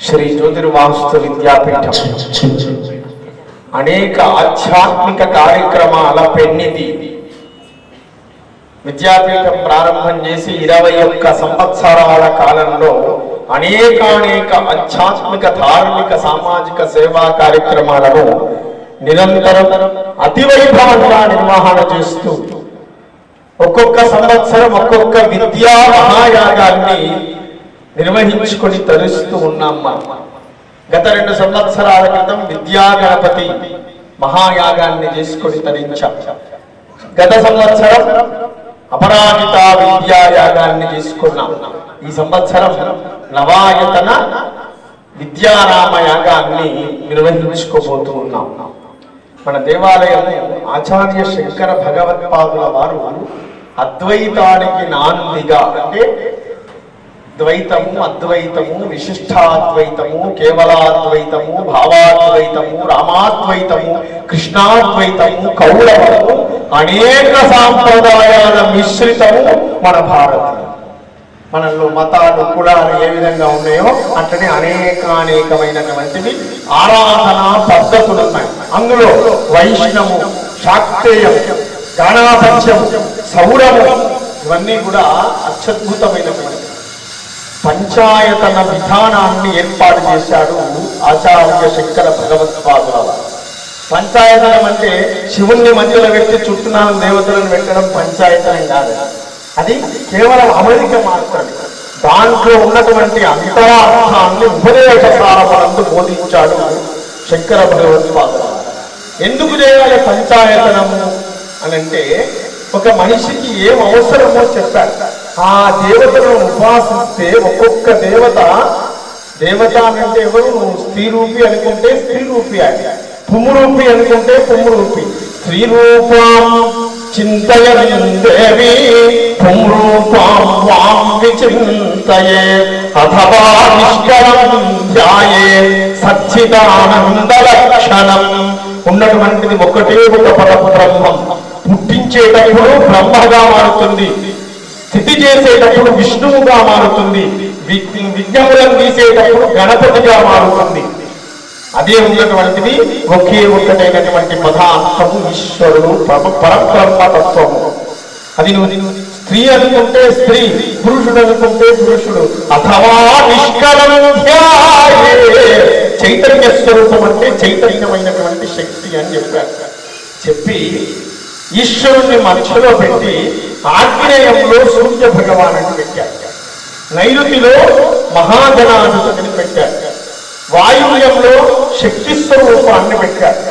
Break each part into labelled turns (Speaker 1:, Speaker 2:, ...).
Speaker 1: శ్రీ జ్యోతిర్వాస్తు విద్యాపీఠం. అనేక ఆధ్యాత్మిక కార్యక్రమాల పెన్నిది విద్యాపీఠం ప్రారంభం చేసి ఇరవై ఒక్క సంవత్సరాల కాలంలో అనేకానేక ఆధ్యాత్మిక ధార్మిక సామాజిక సేవా కార్యక్రమాలను నిరంతరం అతివైభవంగా నిర్వహణ చేస్తూ ఒక్కొక్క సంవత్సరం ఒక్కొక్క విద్యా మహాయాగాన్ని నిర్వహించుకొని తరుస్తూ ఉన్నాం మనం గత రెండు సంవత్సరాల క్రితం విద్యా గణపతి మహాయాగాన్ని చేసుకొని తరించాం. గత సంవత్సరం అపరాజిత విద్యాయాగాన్ని చేసుకున్నాం. ఈ సంవత్సరం నవాయతన విద్యారామ యాగాన్ని నిర్వహించుకోబోతూ ఉన్నాం. మన దేవాలయం ఆచార్య శంకర భగవత్పాదుల వారు అద్వైతానికి నాందిగా. అంటే ద్వైతము అద్వైతము విశిష్టాద్వైతము కేవలాద్వైతము భావాద్వైతము రామాద్వైతము కృష్ణాద్వైతము కౌరవము అనేక సాంప్రదాయాల మిశ్రితము మన భారతీయం మనలో మతాలు కులాలు ఏ విధంగా ఉన్నాయో అట్లనే అనేక అనేకమైనటువంటివి ఆరాధన పద్ధతులు ఉన్నాయి అందులో వైష్ణము శాక్తేయం గణాపత్యం సౌరము ఇవన్నీ కూడా అత్యద్భుతమైనటువంటి పంచాయతన విధానాన్ని ఏర్పాటు చేశాడు ఆచార్య శంకర భగవత్పాదుల పంచాయతనం అంటే శివుణ్ణి మధ్యలో పెట్టి చుట్టునాలు దేవతలను పెట్టడం పంచాయతనం కాదు. అది కేవలం అమెరికా మాత్రమే. దాంట్లో ఉన్నటువంటి అంతరార్థాన్ని ఉపదేశ సారపరంతో బోధించాడు శంకర భగవత్పాదుల వారు. ఎందుకు చేయాలి పంచాయతనము అని అంటే ఒక మనిషికి ఏం అవసరమో చెప్పాడు. ఆ దేవతలను ఉపాసిస్తే ఒక్కొక్క దేవత దేవత అంటే ఎవరు? నువ్వు స్త్రీ రూపి అనుకుంటే స్త్రీ రూపి అని. పుమ్మురూపి అనుకుంటే పుమ్మురూపి స్త్రీ రూపం చింతయదేవి పుంరూపం వాం విచింతయే అథవా నిష్కరం ధ్యాయే సచ్చిదానందలక్షణం. ఉన్నటువంటిది ఒకటే ఒక పరబ్రహ్మం పుట్టించేటప్పుడు బ్రహ్మగా మారుతుంది. స్థితి చేసేటప్పుడు విష్ణువుగా మారుతుంది. విజ్ఞములను తీసేటప్పుడు గణపతిగా మారుతుంది. అదే ఉన్నటువంటిది ఒకే ఒక్కటైనటువంటి పదార్థము ఈశ్వరుడు పరబ్రహ్మ తత్వము. అది నువ్వు స్త్రీ అనుకుంటే స్త్రీ పురుషుడు అనుకుంటే పురుషుడు అథవా నిష్కలం చైతన్య స్వరూపం అంటే చైతన్యమైనటువంటి శక్తి అని చెప్పారు. చెప్పి ఈశ్వరుణ్ణి మధ్యలో పెట్టి ఆగ్నేయంలో సూర్య భగవాను పెట్టారు. నైరుతిలో మహాగణాధిపతిని పెట్టారు. వాయువ్యంలో శక్తి స్వరూపాన్ని పెట్టారు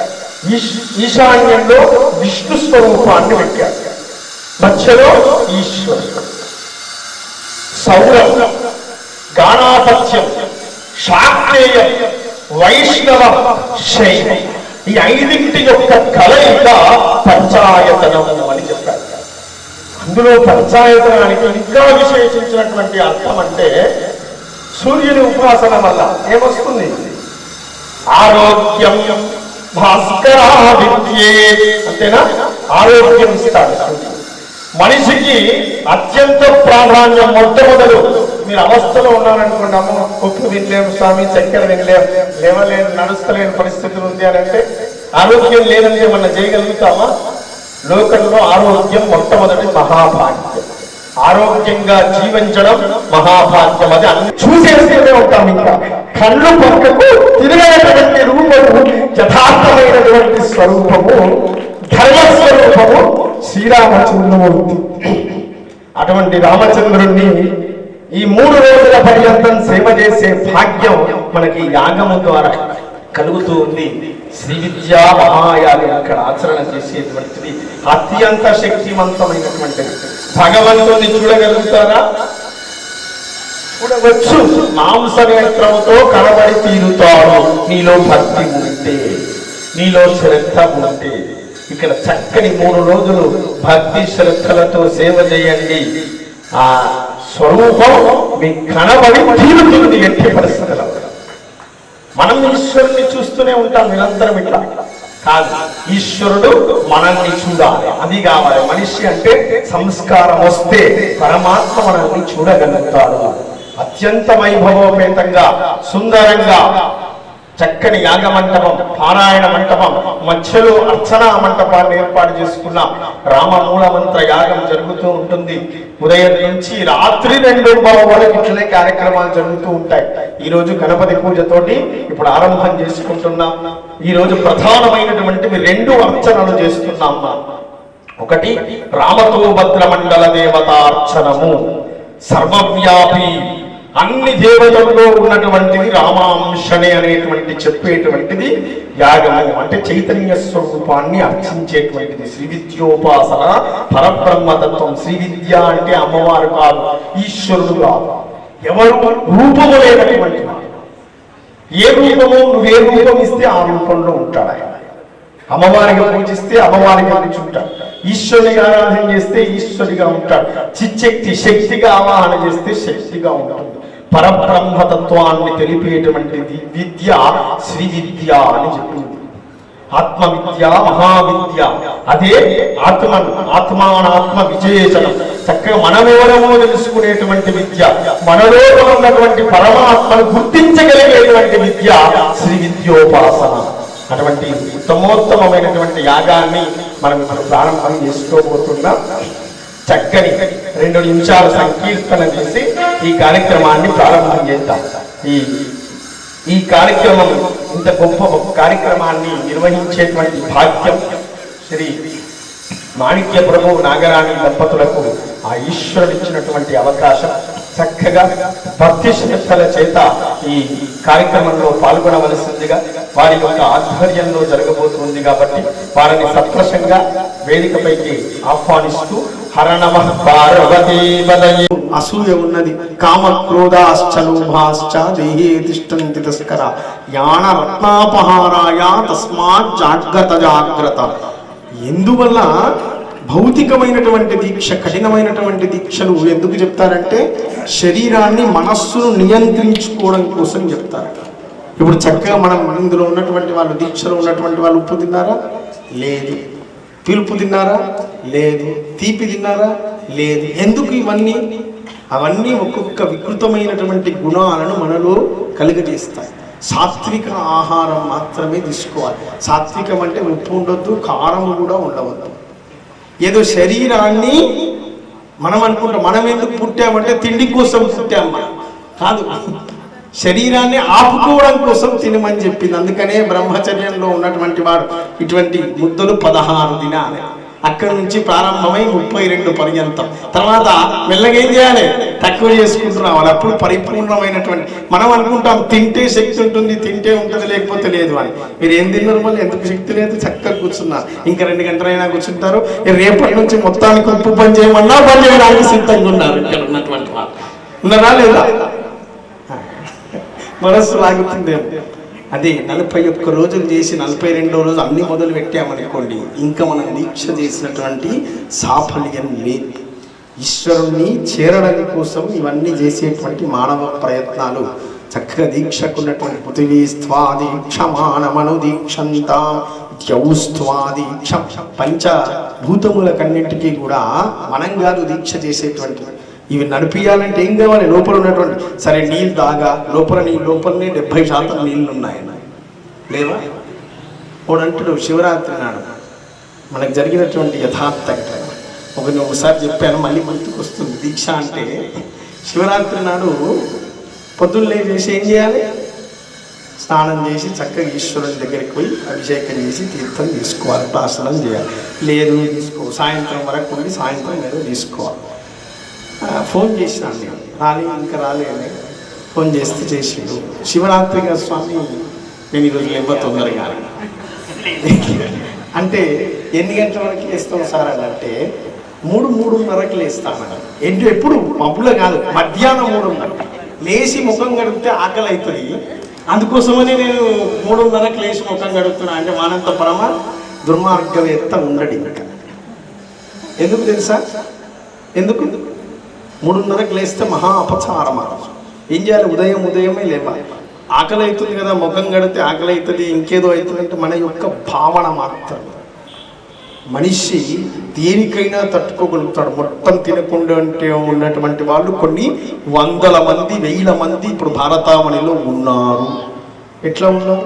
Speaker 1: ఈశాన్యంలో విష్ణు స్వరూపాన్ని పెట్టారు మధ్యలో ఈశ్వరుడు సౌరం గాణాపత్యం శాక్తేయం వైష్ణవ శైవం. ఈ ఐదింటి యొక్క కలయిక పంచాయతనము అని చెప్పారు. అందులో పంచాయతనానికి ఇంకా విశేషించినటువంటి అర్థం అంటే సూర్యుని ఉపాసన వల్ల ఏమొస్తుంది? ఆరోగ్యం భాస్కరా విద్యే అంతేనా? ఆరోగ్యం ఇస్తాడు మనిషికి అత్యంత ప్రాధాన్యం మొట్టమొదలు మీరు అవస్థలో ఉన్నారనుకోండి అమ్మ ఉప్పు వినలేము స్వామి చక్కెర వినలేము లేవలేని నడుస్తలేని పరిస్థితులు ఉంది అని అంటే ఆరోగ్యం లేదని ఏమన్నా చేయగలుగుతామా? లోకంలో ఆరోగ్యం మొట్టమొదటి మహాభాగ్యం. ఆరోగ్యంగా జీవించడం మహాభాగ్యం. అది అన్ని చూసేస్తూనే ఉంటాం ఇంకా. కళ్ళు పక్కకు తిరగనటువంటి రూపము యథార్థమైనటువంటి స్వరూపము ధర్మస్వరూపము శ్రీరామచంద్రమూర్తి అటువంటి రామచంద్రుణ్ణి ఈ మూడు రోజుల పర్యంతం సేవ చేసే భాగ్యం మనకి యాగము ద్వారా కలుగుతూ ఉంది. శ్రీ విద్యా మహాయాగం ఇక్కడ ఆచరణ చేసేటువంటిది అత్యంత శక్తివంతమైనటువంటిది. భగవంతుని చూడగలుగుతారా? చూడవచ్చు. మాంస నేత్రముతో కనబడి తీరుతాడు. నీలో భక్తి ఉంటే నీలో శ్రద్ధ ఉంటే ఇక్కడ చక్కని మూడు రోజులు భక్తి శ్రద్ధలతో సేవ చేయండి. ఆ స్వరూపం మీ కనబడి తీరుతుంది ఎట్టి పరిస్థితుల్లో మనం ఈశ్వరుని చూస్తూనే ఉంటాం నిరంతరం ఇట్లా.
Speaker 2: కాదు. ఈశ్వరుడు మనల్ని చూడాలి. అది కావాలి. మనిషి అంటే సంస్కారం వస్తే పరమాత్మ మనల్ని చూడగలుగుతాడు. అత్యంత వైభవోపేతంగా సుందరంగా చక్కని యాగ మంటపం పారాయణ మంటపం మధ్యలో అర్చనా మంటపాన్ని ఏర్పాటు చేసుకున్న రామమూల మంత్ర యాగం జరుగుతూ ఉంటుంది. ఉదయం నుంచి రాత్రి రెండు వరకు ఇట్లనే కార్యక్రమాలు జరుగుతూ ఉంటాయి. ఈ రోజు గణపతి పూజతోటి ఇప్పుడు ఆరంభం చేసుకుంటున్నాం. ఈ రోజు ప్రధానమైనటువంటివి రెండు అర్చనలు చేస్తున్నాం. ఒకటి రామతోభద్ర మండల దేవతార్చనము. సర్వవ్యాపి అన్ని దేవతల్లో ఉన్నటువంటిది రామాంశనే అనేటువంటి చెప్పేటువంటిది యాగము అంటే చైతన్య స్వరూపాన్ని అర్చించేటువంటిది. శ్రీ విద్యోపాసన పరబ్రహ్మతత్వం. శ్రీ విద్య అంటే అమ్మవారు కాదు ఈశ్వరుడు కాదు. ఎవరు రూపము లేనటువంటి ఏ రూపము నువ్వే రూపం ఇస్తే ఆ రూపంలో ఉంటాడు ఆయన. అమ్మవారిగా పూజిస్తే అమ్మవారిగా కూర్చుంటాడు ఈశ్వరుడిగా ఆరాధన చేస్తే ఈశ్వరుడిగా ఉంటాడు. చిచ్చక్తి శక్తిగా ఆవాహన చేస్తే శక్తిగా ఉంటాడు పరబ్రహ్మతత్వాన్ని తెలిపేటువంటిది విద్య శ్రీ విద్య అని చెప్పింది. ఆత్మ విద్య మహావిద్య. అదే ఆత్మ ఆత్మానాత్మ విజేచనం చక్కగా మనమెవరమో తెలుసుకునేటువంటి విద్య మనలో ఉన్నటువంటి పరమాత్మను గుర్తించగలిగేటువంటి విద్య శ్రీ విద్యోపాసన అటువంటి ఉత్తమోత్తమైనటువంటి యాగాన్ని మనం ఇప్పుడు ప్రారంభం చేసుకోబోతున్నాం. చక్కని రెండు నిమిషాల సంకీర్తన చేసి ఈ కార్యక్రమాన్ని ప్రారంభం చేద్దాం. ఈ ఈ కార్యక్రమం ఇంత గొప్ప కార్యక్రమాన్ని నిర్వహించేటువంటి భాగ్యం శ్రీ మాణిక్య ప్రభు నాగరాణి దంపతులకు ఆ ఈశ్వరుడు ఇచ్చినటువంటి అవకాశం. చక్కగా భక్తి శ్రద్ధల చేత ఈ కార్యక్రమంలో పాల్గొనవలసిందిగా వారి యొక్క ఆధ్వర్యంలో జరగబోతుంది కాబట్టి వారిని సత్ప్రశంగా వేదికపైకి ఆహ్వానిస్తూ హరణమ పార్వతీ వదయే
Speaker 1: అసూయ ఉన్నది. కామ క్రోధాశ్చ లోభాశ్చ దేహే తిష్టంతి తస్కర. యాన రత్నాపహారాయ తస్మాత్ జాగ్రత్త జాగ్రత్త ఎందువల్ల భౌతికమైనటువంటి దీక్ష కఠినమైనటువంటి దీక్షలు ఎందుకు చెప్తారంటే శరీరాన్ని మనస్సును నియంత్రించుకోవడం కోసం చెప్తారు. ఇప్పుడు చక్కగా మనం ఇందులో ఉన్నటువంటి వాళ్ళు దీక్షలో ఉన్నటువంటి వాళ్ళు ఉప్పు తిన్నారా? లేదు. పిలుపు తిన్నారా? లేదు. తీపి తిన్నారా? లేదు. ఎందుకు ఇవన్నీ? అవన్నీ ఒక్కొక్క వికృతమైనటువంటి గుణాలను మనలో కలుగజేస్తాయి. సాత్విక ఆహారం మాత్రమే తీసుకోవాలి. సాత్వికం అంటే ఉప్పు ఉండొద్దు కారం కూడా ఉండవద్దు. ఏదో శరీరాన్ని మనం అనుకుంటాం మనం ఎందుకు పుట్టామంటే తిండి కోసం పుట్టాం మనం. కాదు శరీరాన్ని ఆపుకోవడం కోసం తినమని చెప్పింది. అందుకనే బ్రహ్మచర్యంలో ఉన్నటువంటి వాడు ఇటువంటి ముద్దలు పదహారు దినాలి అక్కడి నుంచి ప్రారంభమై ముప్పై రెండు పర్యంతం. తర్వాత మెల్లగా ఏం చేయాలి? తక్కువ చేసుకుంటున్నాం రావాలి. అప్పుడు పరిపూర్ణమైనటువంటి మనం అనుకుంటాం తింటే శక్తి ఉంటుంది తింటే ఉంటుంది లేకపోతే లేదు అని. మీరు ఏం తిన్నారు మళ్ళీ? ఎందుకు శక్తి లేదు? చక్కగా కూర్చున్నారు ఇంకా రెండు గంటలైనా కూర్చుంటారు. రేపటి నుంచి మొత్తానికి ఉప్పు పని చేయమన్నా పని చేయడానికి సిద్ధంగా ఉన్నారు ఇక్కడ ఉన్నటువంటి వాళ్ళు ఉన్నారా లేదా? మనస్సు లాగుతుందేమో అదే నలభై ఒక్క రోజులు చేసి నలభై రెండో రోజు అన్ని మొదలు పెట్టామనుకోండి ఇంకా మనం దీక్ష చేసినటువంటి సాఫల్యం లేదు ఈశ్వరుణ్ణి చేరడం కోసం ఇవన్నీ చేసేటువంటి మానవ ప్రయత్నాలు. చక్కగా దీక్షకున్నటువంటి పృథివీ స్వా దీక్షమానమను దీక్షంతా ద్యౌస్త్వా దీక్ష పంచ భూతములకన్నింటికీ కూడా మనం కాదు దీక్ష చేసేటువంటి ఇవి నడిపియాలంటే ఏం కావాలి? లోపల ఉన్నటువంటి సరే నీళ్ళు తాగా లోపల నీ లోపలనే డెబ్బై శాతం నీళ్ళు ఉన్నాయన్న లేవా వాడు శివరాత్రి నాడు మనకు జరిగినటువంటి యథార్థ ఘటన. ఒక ఒకసారి చెప్పాను మళ్ళీ గుర్తుకొస్తుంది దీక్ష అంటే శివరాత్రి నాడు పొద్దున్నే చేసి ఏం చేయాలి? స్నానం చేసి చక్కగా ఈశ్వరుని దగ్గరికి పోయి అభిషేకం చేసి తీర్థం తీసుకోవాలి ప్రాసనం చేయాలి. లేదు తీసుకో సాయంత్రం వరకు ఉండి సాయంత్రం ఏదో తీసుకోవాలి. ఫోన్ చేసినాను నేను రాలే ఇంకా రాలేదని ఫోన్ చేస్తే చేసిండు. శివరాత్రిగా స్వామి నేను ఈరోజు లేవ తొందరగా అంటే ఎన్ని గంటల వరకు వేస్తాం సార్ అని అంటే మూడు మూడున్నరకి లేస్తామని ఏంటి ఎప్పుడు మబ్బులో కాదు మధ్యాహ్నం మూడున్నర. లేచి ముఖం గడిపితే ఆకలి అవుతుంది అందుకోసమని నేను మూడున్నరకు లేచి ముఖం గడుపుతున్నా అంటే మానంత పరమ దుర్మార్గవేత్త ఉండడు ఇంకా. ఎందుకు తెలుసా? ఎందుకు? మూడున్నరకు లేస్తే మహా అపచారం ఏం చేయాలి? ఉదయం ఉదయమే లేవాలి ఆకలి అవుతుంది కదా ముఖం కడితే ఆకలి అవుతుంది ఇంకేదో అవుతుంది అంటే మన యొక్క భావన మాత్రం మనిషి దేనికైనా తట్టుకోగలుగుతాడు. మొత్తం తినకుండా అంటే ఉన్నటువంటి వాళ్ళు కొన్ని వందల మంది వేల మంది ఇప్పుడు భారతావనిలో ఉన్నారు. ఎట్లా ఉన్నారు?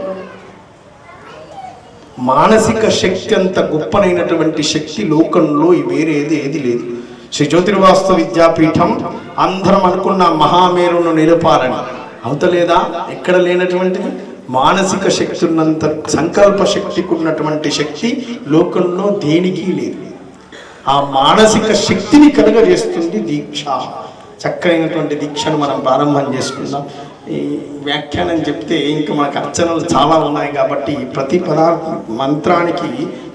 Speaker 1: మానసిక శక్తి అంత గొప్పనైనటువంటి శక్తి లోకంలో వేరేది ఏది లేదు. శ్రీ జ్యోతిర్వాస్తు విద్యాపీఠం అందరం అనుకున్న మహామేరును నిలపాలని అవతలేదా? ఎక్కడ లేనటువంటిది? మానసిక శక్తి ఉన్నంత సంకల్ప శక్తికి ఉన్నటువంటి శక్తి లోకంలో దేనికి లేదు. ఆ మానసిక శక్తిని కలుగజేస్తుంది దీక్ష. చక్కనైనటువంటి దీక్షను మనం ప్రారంభం చేసుకుందాం. ఈ వ్యాఖ్యానం చెప్తే ఇంకా మనకు అర్చనలు చాలా ఉన్నాయి కాబట్టి ప్రతి పదార్థ మంత్రానికి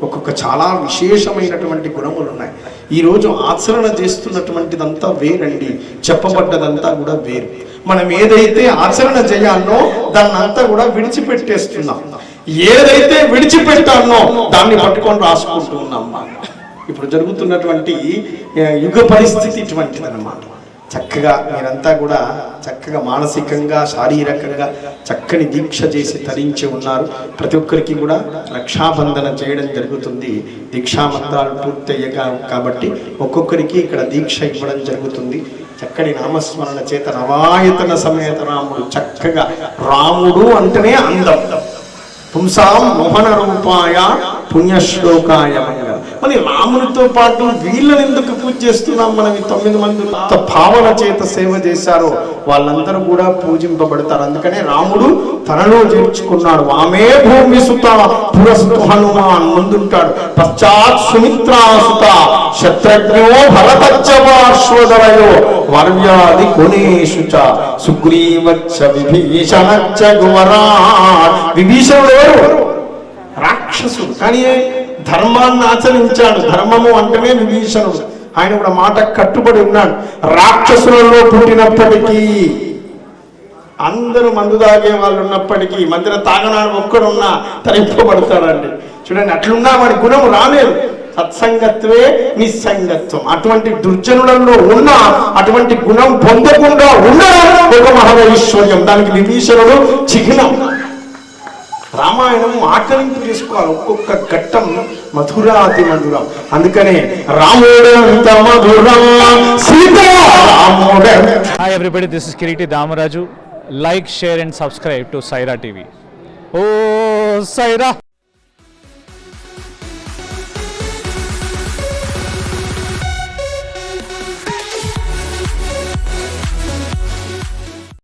Speaker 1: ఒక్కొక్క చాలా విశేషమైనటువంటి గుణములు ఉన్నాయి ఈరోజు ఆచరణ చేస్తున్నటువంటిదంతా వేరండి. చెప్పబడ్డదంతా కూడా వేరు. మనం ఏదైతే ఆచరణ చేయాలో దాన్ని అంతా కూడా విడిచిపెట్టేస్తున్నాం. ఏదైతే విడిచిపెట్టానో దాన్ని పట్టుకొని రాసుకుంటూ ఉన్నాం. ఇప్పుడు జరుగుతున్నటువంటి యుగ పరిస్థితి ఇటువంటిదన్నమాట. చక్కగా మీరంతా కూడా చక్కగా మానసికంగా శారీరకంగా చక్కని దీక్ష చేసి తరించి ఉన్నారు. ప్రతి ఒక్కరికి కూడా రక్షాబంధన చేయడం జరుగుతుంది. దీక్షా మంత్రాలు పూర్తయ్యగా కాబట్టి ఒక్కొక్కరికి ఇక్కడ దీక్ష ఇవ్వడం జరుగుతుంది. చక్కని నామస్మరణ చేత నవాయతన సమేత రాముడు చక్కగా రాముడు అంటేనే అందం. పుంసాం మోహన రూపాయ పుణ్యశ్లోకాయ మంగళం. మరి రామునితో పాటు వీళ్ళని ఎందుకు పూజ చేస్తున్నాం మనం ఈ తొమ్మిది మంది? భావన చేత సేవ చేశారో వాళ్ళందరూ కూడా పూజింపబడతారు. అందుకనే రాముడు తనలో చేర్చుకున్నాడు. ఆమె భూమి సుత పురస్సు హనుమాన్ ముందుంటాడు. పశ్చాత్ సుమిత్రాసుత శత్రుఘ్నో భరతచ్చవాశ్వదరయో వర్వ్యాది కొనేషు సుగ్రీవచ్చ విభీషణచ్చ గువరాట్ విభీషణుడు ఎవరు? రాక్షసుడు. కానీ ధర్మాన్ని ఆచరించాడు. ధర్మము అంటేనే విభీషణుడు. ఆయన కూడా మాట కట్టుబడి ఉన్నాడు. రాక్షసులలో పుట్టినప్పటికీ అందరూ మందు తాగే వాళ్ళు ఉన్నప్పటికీ మందిర తాగనాడు ఒక్కడున్నా తరింపబడతాడండి చూడండి అట్లున్నా వాడి గుణం రాలేదు. సత్సంగత్వే నిస్సంగత్వం. అటువంటి దుర్జనులలో ఉన్న అటువంటి గుణం పొందకుండా ఉండడం ఒక మహదైశ్వర్యం దానికి విభీషణుడు చిహ్నం. రామాయణం ఆకలింపు చేసుకోవాలి. ఒక్కొక్క ఘట్టం మధుర. అతి మధురం? అందుకనే రాముడంత మధురం
Speaker 3: hi this is Kireeti Damaraju like share and subscribe to Saira TV oh Sye Raa